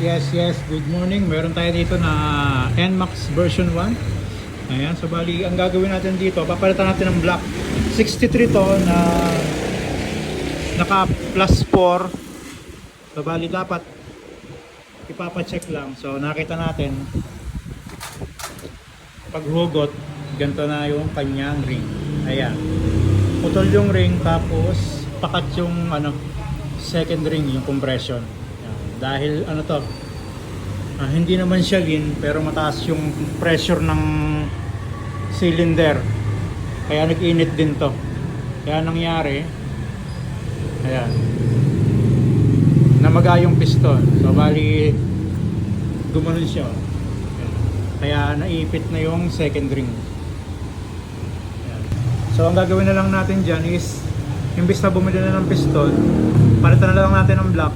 yes, yes. Good morning. Meron tayo dito na NMAX version 1. Ayan, so bali, ang gagawin natin dito, papalitan natin ng block. 63 to na naka plus 4. So bali, dapat ipapacheck lang. So nakita natin, pag hugot, ganito na yung kanyang ring. Ayan. Putol yung ring, tapos pakat yung ano, second ring, yung compression. Dahil ano to, ah, hindi naman siya lean, pero mataas yung pressure ng cylinder. Kaya nag-init din to. Kaya nangyari, ayan, namaga yung piston. So bali, gumanon siya. Kaya naipit na yung second ring. Ayan. So ang gagawin na lang natin dyan is, imbis na bumili na ng piston, palitan na lang natin ng block,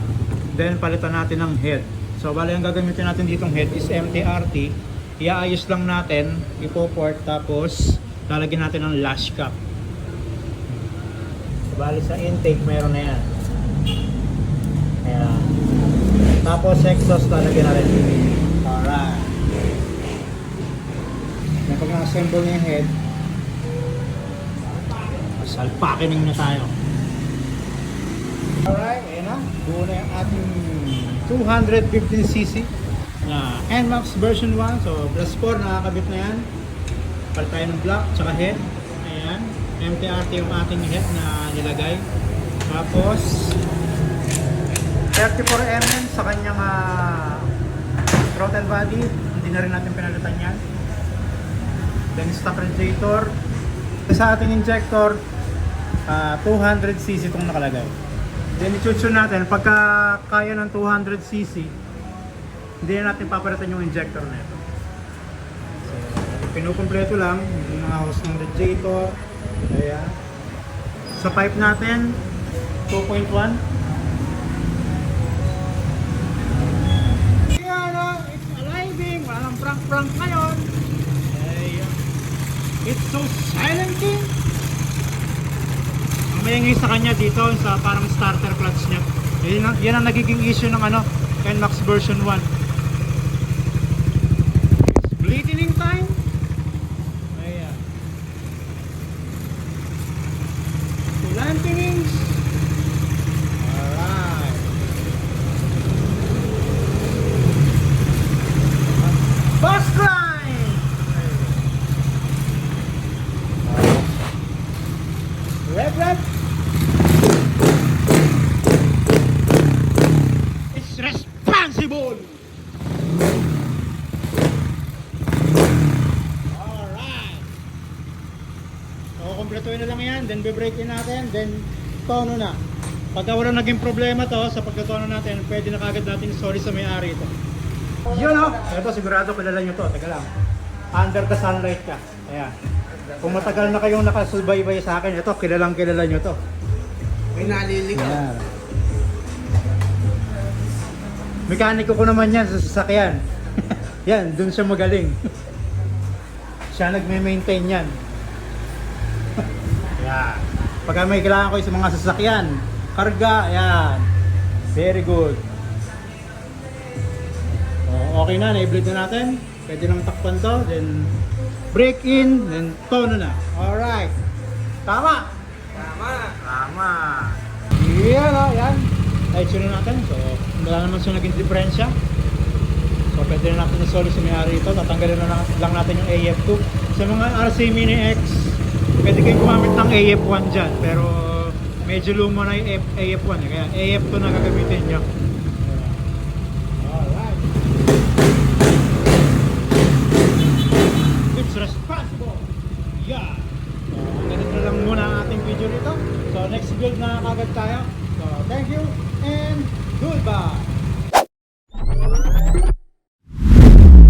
then palitan natin ng head. So bali ang gagamitin natin ditong head is MTRT. Iaayos lang natin, ipoport, tapos lalagyan natin ng lash cap. So bali sa intake meron na yan. Ayan. Tapos exhaust lalagyan natin. Alright. Then pag na-assemble na yung head, salpakining na tayo. Alright, ayan na. Buo na yung ating 215cc na NMAX version 1. So, plus 4, nakakabit na yan. Palit tayo ng block, tsaka head. Ayan. MTRT yung ating head na nilagay. Tapos, 34mm sa kanyang ah, throttle body. Hindi na rin natin pinalitan yan. Then, stock radiator. Sa ating injector, ah, 200cc itong nakalagay. Then i-tune natin, pagka kaya ng 200cc, hindi na natin papalitan yung injector na ito. So, pinukumpleto lang, yung mga hose ng radiator, ayan. Sa pipe natin, 2.1. Ayan o, it's aliving, walang prank-prank ngayon. It's so silent king. Maingay sa kanya dito sa parang starter clutch niya. Yan ang, yan ang nagiging issue ng ano, NMAX version 1. Splitting time. Ayan. Kulantinings. Alright. Bus grind. Rev, rev. Responsible. Alright. So, kompletuhin na lang yan. Then, be-brake in natin. Then, tono na. Pagka wala naging problema to sa pagkatono natin, pwede na kagad natin sorry sa may-ari ito. Yun o. Ito, sigurado kilala nyo to. Teka lang. Under the sunlight ka. Ayan. Kung matagal na kayong nakasubaybay sa akin, ito, kilalang kilala nyo to. May naliligaw. Ayan. Mekaniko ko naman yan sa sasakyan. yan, dun siya magaling. siya nagme-maintain yan. yan. Pagka may kailangan ko sa mga sasakyan, karga, yan. Very good. O, okay na, na-bleed na natin. Pwede nang takpan to, then break in, then tono na. Alright. Tama! Tama. Tama. Yan o, yan. Light na natin. So, wala naman siya naging diferensya. So, pwede na natin na-solve sa may-ari ito. Tatanggalin na lang- natin yung AF2. Sa mga RC Mini X, pwede kayong gumamit ng AF1 dyan. Pero, medyo luma na yung F- AF1. eh. Kaya AF2 na gagamitin nyo. Alright. It's responsible. Yeah. So, ganito lang muna ang ating video dito. So, next build na kagad tayo. So, thank you and goodbye.